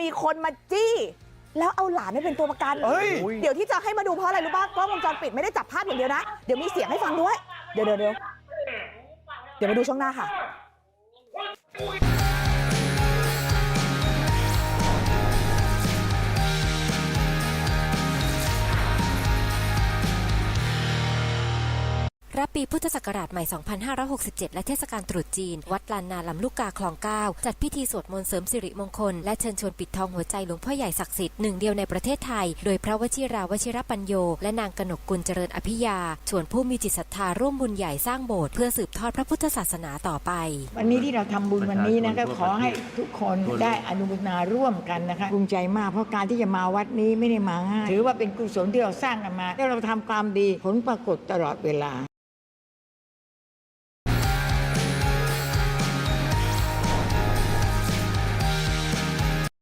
มีคนมาจี้ แล้วเอาหลานไปเป็นตัวประกัน เฮ้ย เดี๋ยวที่จะให้มาดูเพราะอะไรรู้ป่ะกล้องวงจรปิดไม่ได้จับภาพอย่างเดียวนะ เดี๋ยวมีเสียงให้ฟังด้วย เดี๋ยวเดี๋ยวเดี๋ยวเดี๋ยวมาดูช่วงหน้าค่ะ รับปีพุทธศักราชใหม่ 2567 และเทศกาลตรุษจีน วัดลานนาลำลูกกาคลองเก้าจัดพิธีสวดมนต์เสริมสิริมงคล และเชิญชวนปิดทองหัวใจหลวงพ่อใหญ่ศักดิ์สิทธิ์หนึ่งเดียวในประเทศไทย โดยพระวชิราวชิรปัญโย และนางกนกกุลเจริญอภิยา ชวนผู้มีจิตศรัทธาร่วมบุญใหญ่สร้างโบสถ์เพื่อสืบทอดพระพุทธศาสนาต่อไป วันนี้ที่เราทำบุญวันนี้นะก็ขอให้ทุกคนได้อนุโมทนาร่วมกันนะคะภูมิใจมากเพราะการที่จะมาวัดนี้ไม่ได้มาง่ายถือว่าเป็นกุศลที่เราสร้างกันมาแล้วเราทำความดีผลปรากฏตลอดเวลา